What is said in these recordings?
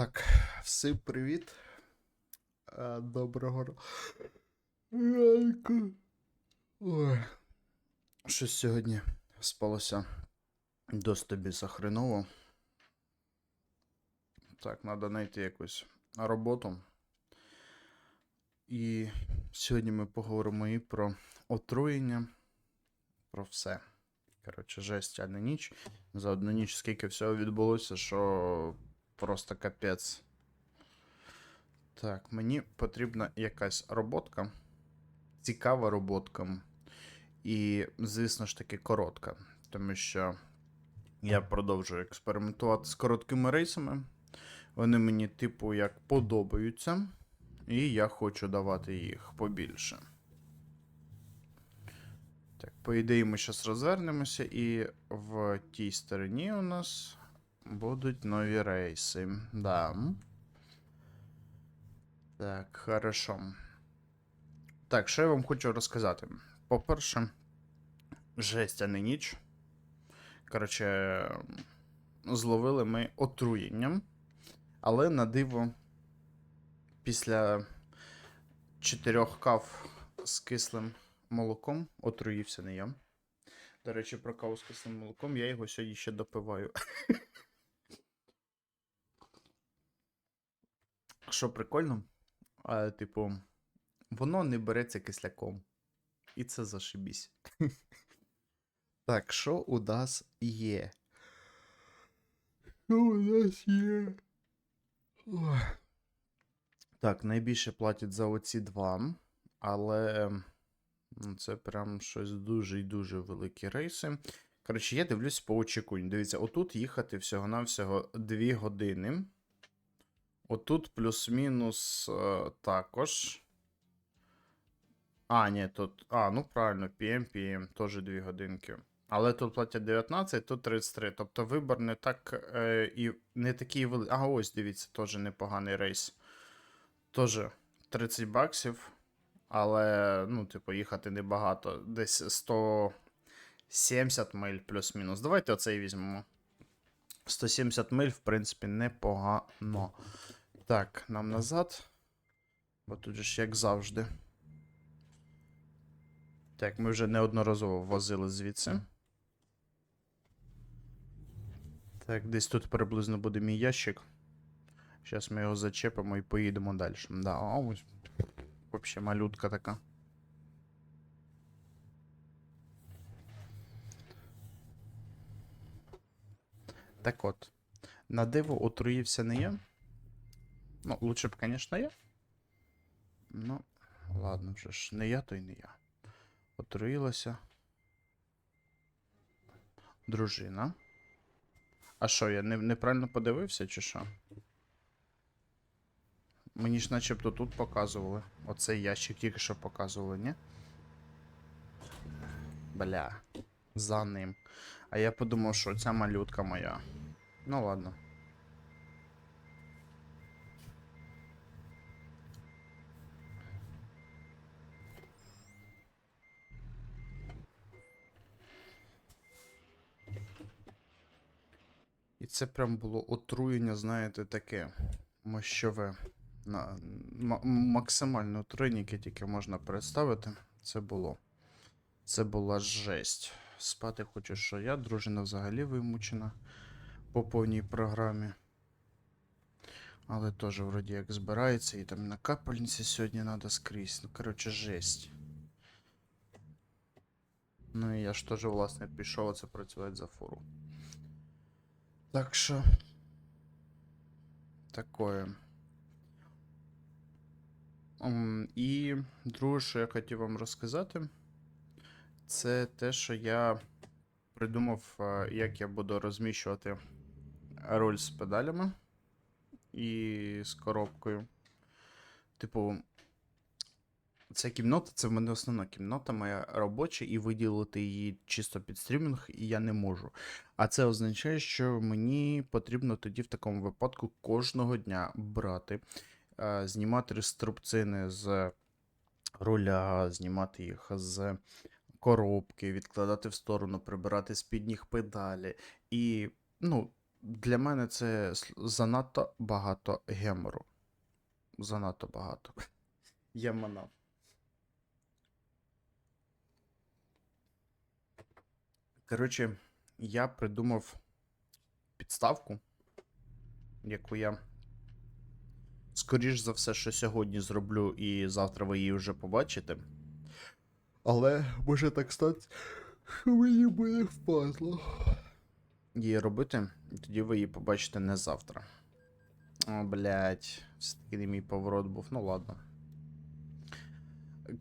Так, всім привіт. Е, Доброго ра- ранку. Щось сьогодні спалося досить тобі захреново. Так, треба знайти якусь роботу. І сьогодні ми поговоримо і про отруєння, про все. Коротше, жесть, а не ніч. За одну ніч скільки всього відбулося, що просто капець. Так, мені потрібна якась роботка. Цікава роботка. І, звісно ж таки, коротка. Тому що я продовжую експериментувати з короткими рейсами. Вони мені, типу, як подобаються. І я хочу давати їх побільше. Так, по ідеї, ми зараз розвернемося, і в тій стороні у нас будуть нові рейси. Да. Так, хорошо. Так, що я вам хочу розказати? По-перше, жесть, а не ніч. Коротше, зловили ми отруєнням. Але на диво, після чотирьох кав з кислим молоком отруївся не я. До речі, про каву з кислим молоком я його сьогодні ще допиваю. Що прикольно, а, типу, воно не береться кисляком. І це зашибісь. Так, що у нас є? Що у нас є? Так, найбільше платять за оці два, але ну, це прям щось дуже і дуже великі рейси. Коротше, я дивлюсь по очікуванню. Дивіться, отут їхати всього-навсього 2 години. Отут плюс-мінус е, також. А, ні, тут. А, ну правильно, PM, PM, теж 2 годинки. Але тут платять 19, тут 33. Тобто вибір не так е, і не такий великий. Ага, ось дивіться, теж непоганий рейс. Теж 30 баксів. Але, ну, типу, їхати небагато. Десь 170 миль плюс-мінус. Давайте оцей візьмемо. 170 миль, в принципі, непогано. Так, нам назад. Бо тут же ж як завжди. Так, ми вже неодноразово возили звідси. Так, десь тут приблизно буде мій ящик. Зараз ми його зачепимо і поїдемо далі. Да, а. Вообще малютка така. Так от. На диво отруївся не я. Ну, лучше б, звісно, я. Ну, ладно, вже ж не я, то й не я. Отруїлася. Дружина. А що, я не, неправильно подивився, чи що? Мені ж начебто тут показували. Оцей ящик тільки що показували, ні? Бля. За ним. А я подумав, що ця малютка моя. Ну ладно. Це прям було отруєння, знаєте, таке мощове. На, максимальне отруєння, яке тільки можна представити. Це було. Це була жесть. Спати хочу, що я, дружина взагалі вимучена по повній програмі. Але теж вроді як збирається, і там на капельниці сьогодні треба скрізь. Ну, коротше, жесть. Ну і я ж теж, власне, пішов оце працювати за фуру. Так що. Такое. І друге, що я хотів вам розказати, це те, що я придумав, е, як я буду розміщувати руль з педалями і з коробкою. Типу, ця кімната це в мене основна кімната, моя робоча, і виділити її чисто під стрімінг я не можу. А це означає, що мені потрібно тоді в такому випадку кожного дня брати, е, знімати реструбцини з руля, знімати їх з коробки, відкладати в сторону, прибирати з під ніг педалі. І, ну, для мене це занадто багато гемору. Занадто багато. Я манав. Коротше, я придумав підставку, яку я, скоріш за все, що сьогодні зроблю, і завтра ви її вже побачите. Але може так стати, що мені буде впадло. Її робити, і тоді ви її побачите не завтра. О, блядь, все-таки не мій поворот був, ну ладно.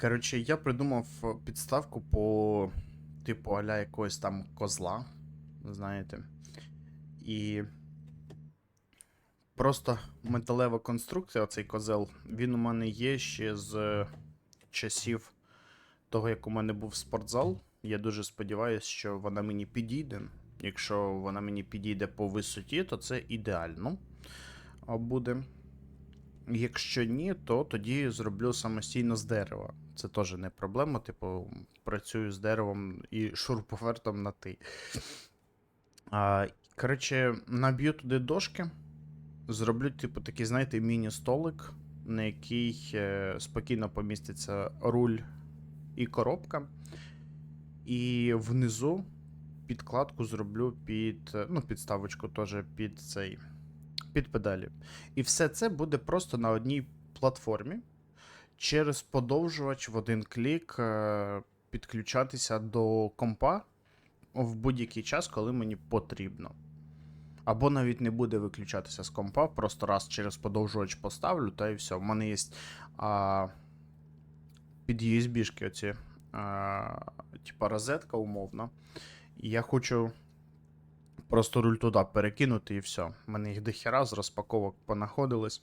Коротше, я придумав підставку по типу аля якогось там козла, знаєте. І просто металева конструкція, цей козел, він у мене є ще з часів того, як у мене був спортзал. Я дуже сподіваюся, що вона мені підійде. Якщо вона мені підійде по висоті, то це ідеально буде. Якщо ні, то тоді зроблю самостійно з дерева. Це теж не проблема. Типу, працюю з деревом і шуруповертом на ти. А, коротше, наб'ю туди дошки. Зроблю, типу, такий, знаєте, міні-столик, на який е, спокійно поміститься руль і коробка. І внизу підкладку зроблю під. Ну, підставочку теж під цей. Під педалі. І все це буде просто на одній платформі. Через подовжувач в один клік е, підключатися до компа в будь-який час, коли мені потрібно. Або навіть не буде виключатися з компа, просто раз через подовжувач поставлю, та і все. У мене є а, під USB-шки оці, а, типа розетка умовна. І я хочу просто руль туди перекинути і все. У мене їх дохера з розпаковок понаходились,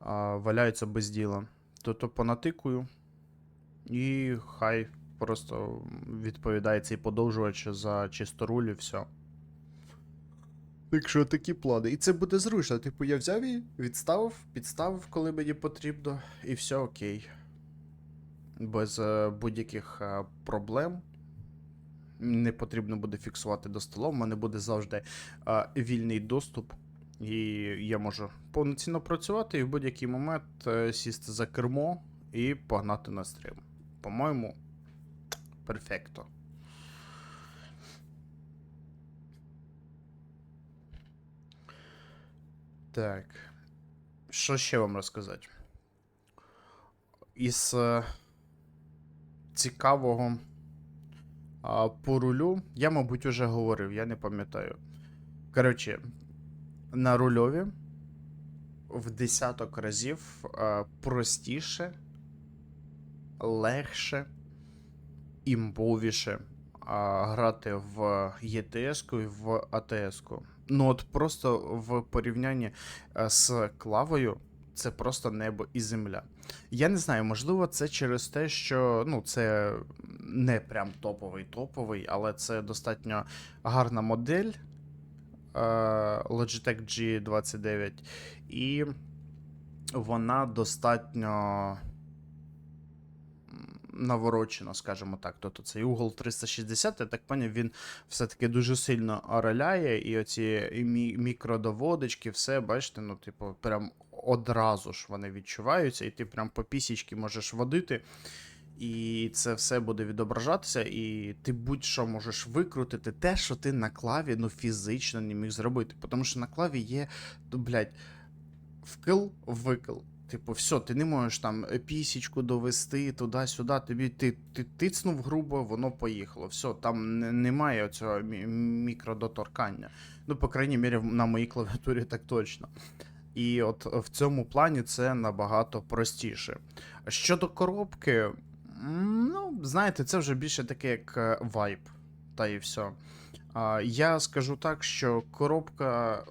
а, валяються без діла. Тобто понатикую, і хай просто відповідає цей подовжувач за чисто руль і все. Так що такі плани. І це буде зручно. Типу, я взяв її, відставив, підставив, коли мені потрібно, і все окей. Без е, будь-яких е, проблем. Не потрібно буде фіксувати до стола. У мене буде завжди е, вільний доступ. І я можу повноцінно працювати і в будь-який момент е, сісти за кермо і погнати на стрім. По-моєму, перфекто. Так. Що ще вам розказати? Із е, цікавого а, по рулю, я, мабуть, уже говорив, я не пам'ятаю. Коротше, на рульові в десяток разів простіше, легше, імбовіше грати в ETS і в ATS. Ну, от просто в порівнянні з клавою це просто небо і земля. Я не знаю, можливо, це через те, що ну, це не прям топовий топовий, але це достатньо гарна модель е, Logitech G29, і вона достатньо м, наворочена, скажімо так. Тобто цей угол 360, я так поняв, він все-таки дуже сильно ороляє, і оці мі- мікродоводочки, все, бачите, ну, типу, прям одразу ж вони відчуваються, і ти прям по пісічки можеш водити. І це все буде відображатися, і ти будь-що можеш викрутити те, що ти на клаві ну, фізично не міг зробити. Тому що на клаві є, ну, блядь, вкил, викил. Типу, все, ти не можеш там пісічку довести туди-сюди, тобі ти, ти тицнув грубо, воно поїхало. Все, там не, немає цього мікродоторкання. Ну, по крайній мірі, на моїй клавіатурі так точно. І от в цьому плані це набагато простіше. Щодо коробки, ну, знаєте, це вже більше таке як е, вайб, та і все. Я скажу так, що коробка,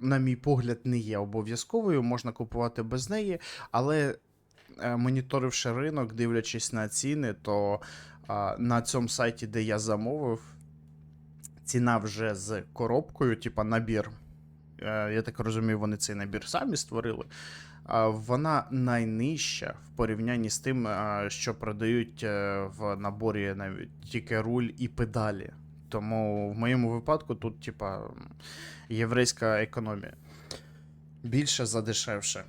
на мій погляд, не є обов'язковою, можна купувати без неї, але е, моніторивши ринок, дивлячись на ціни, то на цьому сайті, де я замовив, ціна вже з коробкою, типа набір. Е, Я так розумію, вони цей набір самі створили. Вона найнижча в порівнянні з тим, що продають е, в наборі навіть тільки руль і педалі. Тому в моєму випадку тут, типа, єврейська економія. Більше задешевше.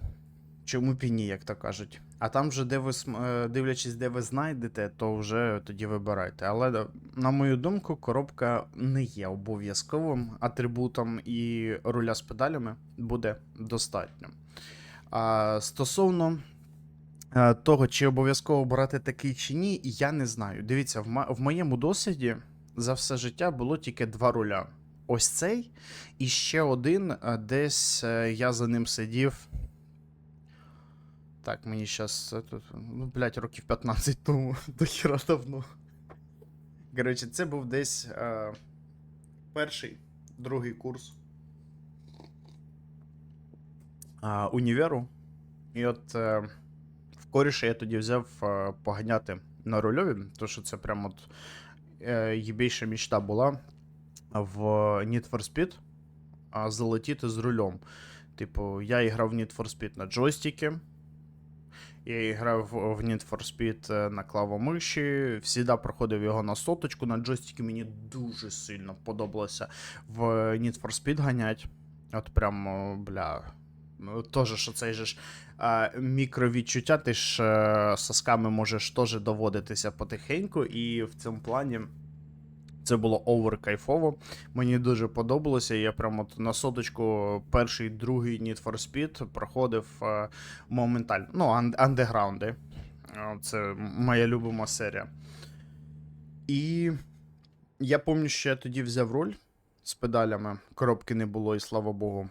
Чому піні, як то кажуть. А там вже, де ви е, дивлячись, де ви знайдете, то вже тоді вибирайте. Але, е, на мою думку, коробка не є обов'язковим атрибутом, і руля з педалями буде достатньо. А стосовно е, того, чи обов'язково брати такий чи ні, я не знаю. Дивіться, в, моєму досвіді за все життя було тільки два руля. Ось цей, і ще один, десь я за ним сидів. Так, мені зараз. Ну, блядь, років 15 тому, до хіра давно. Коротше, це був десь е, перший, другий курс е, універу. І от е, в коріша я тоді взяв е, поганяти на рульові, тому що це прям от е, їбейша мічта була в Need for Speed а, залетіти з рулем. Типу, я грав в Need for Speed на джойстикі. Я грав в Need for Speed е, на клавомиші, всіда проходив його на соточку. На джойстикі мені дуже сильно подобалося в Need for Speed ганять. От прям, бля. Ну, Тоже, що цей же ж мікровідчуття, ти ж е, сосками можеш теж доводитися потихеньку, і в цьому плані це було овер кайфово. Мені дуже подобалося. Я прям от на соточку перший, другий Need for Speed проходив е, моментально. Ну, ан- андеграунди. Е, Це моя любима серія. І я пам'ятаю, що я тоді взяв руль з педалями. Коробки не було, і слава Богу.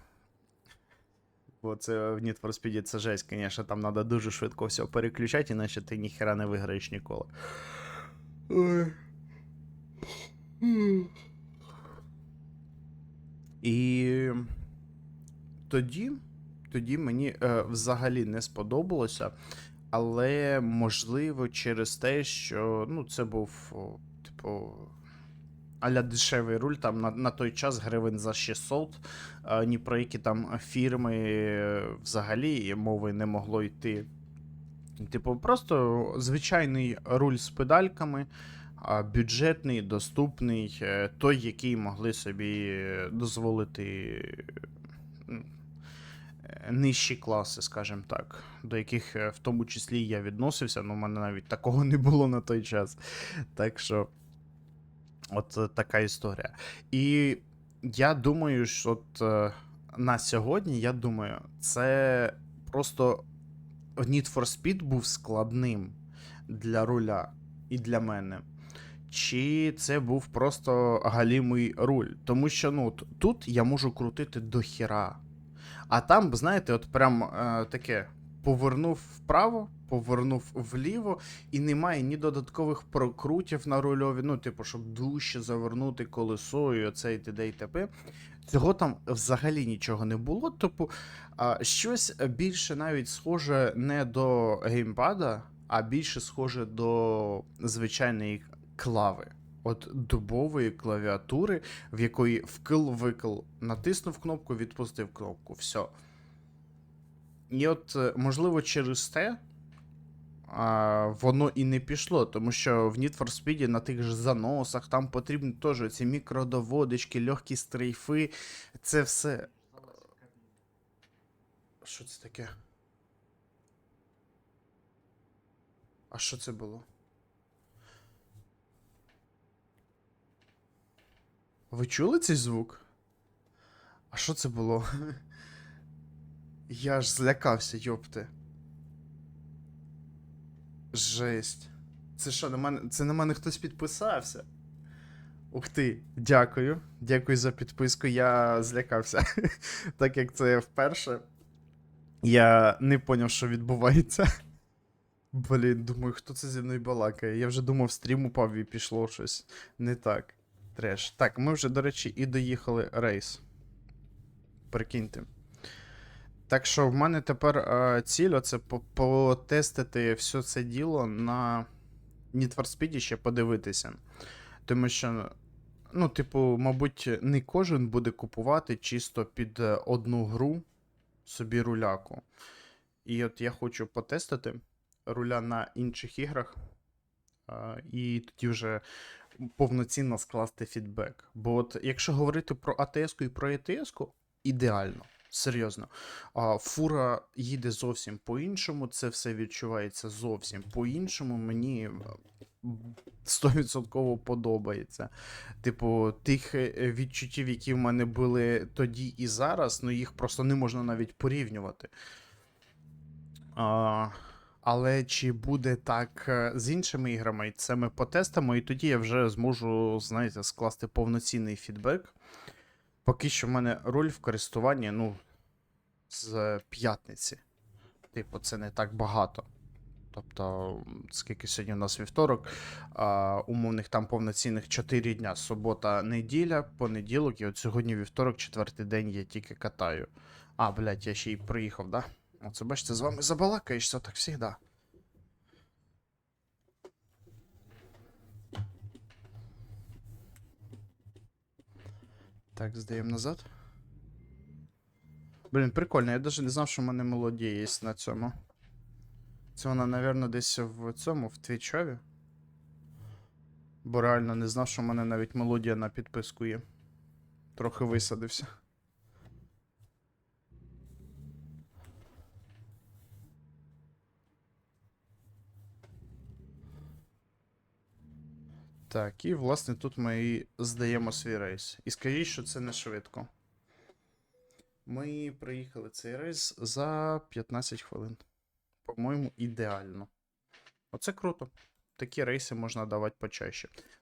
Бо це в Need for Speed це жесть, звісно, там треба дуже швидко все переключати, іначе ти ніхера не виграєш ніколи. Ой. І тоді, тоді мені е, взагалі не сподобалося, але можливо через те, що ну, це був, типу, аля дешевий руль, там на, на той час гривень за 600, е, ні про які там фірми е, взагалі мови не могло йти. Типу, просто звичайний руль з педальками бюджетний, доступний, е, той, який могли собі е, дозволити е, нижчі класи, скажімо так, до яких в тому числі я відносився, але в мене навіть такого не було на той час. Так що, от така історія. І я думаю, що от на сьогодні, я думаю, це просто Need for Speed був складним для руля і для мене. Чи це був просто галімий руль? Тому що ну, тут я можу крутити до хіра. А там, знаєте, от прям е, таке повернув вправо, повернув вліво, і немає ні додаткових прокрутів на рульові, ну, типу, щоб дужче завернути колесо і оце і т.д. і т.п. Цього там взагалі нічого не було. Типу, а, щось більше навіть схоже не до геймпада, а більше схоже до звичайної клави. От дубової клавіатури, в якої вкил-викил натиснув кнопку, відпустив кнопку. Все. І от, е, можливо, через те а, воно і не пішло, тому що в Need for Speed на тих же заносах там потрібні теж ці мікродоводички, легкі стрейфи. Це все. Що це таке? А що це було? Ви чули цей звук? А що це було? Я ж злякався, йопте. Жесть. Це що, на мене. Це на мене хтось підписався. Ух ти, дякую. Дякую за підписку. Я злякався. так як це вперше. Я не поняв, що відбувається. Блін, думаю, хто це зі мною балакає. Я вже думав, стрім упав і пішло щось не так. Треш. Так, ми вже, до речі, і доїхали рейс. Прикиньте. Так що в мене тепер е, ціль це потестити все це діло на Need for Speed ще подивитися. Тому що, ну, типу, мабуть, не кожен буде купувати чисто під е, одну гру собі руляку. І от я хочу потестити руля на інших іграх. е, і тоді вже повноцінно скласти фідбек. Бо от якщо говорити про АТС і про ЕТС, ідеально. Серйозно. Фура їде зовсім по-іншому, це все відчувається зовсім по-іншому. Мені е, 100% подобається. Типу, тих е, відчуттів, які в мене були тоді і зараз, ну їх просто не можна навіть порівнювати. А, але чи буде так е, з іншими іграми, це ми потестимо, і тоді я вже зможу, знаєте, скласти повноцінний фідбек. Поки що в мене роль в користуванні, ну, з п'ятниці. Типу, це не так багато. Тобто, скільки сьогодні у нас вівторок, а, умовних там повноцінних 4 дня. Субота, неділя, понеділок, і от сьогодні вівторок, четвертий день я тільки катаю. А, блядь, я ще й приїхав, да? Оце бачите, з вами забалакаєшся, так завжди. Так, здаємо назад. Блін, прикольно, я навіть не знав, що в мене мелодія є на цьому. Це вона, напевно, десь в цьому, в твічові. Бо реально не знав, що в мене навіть мелодія на підписку є. Трохи висадився. Так, і власне тут ми і здаємо свій рейс. І скажіть, що це не швидко. Ми приїхали цей рейс за 15 хвилин. По-моєму, ідеально. Оце круто. Такі рейси можна давати почаще.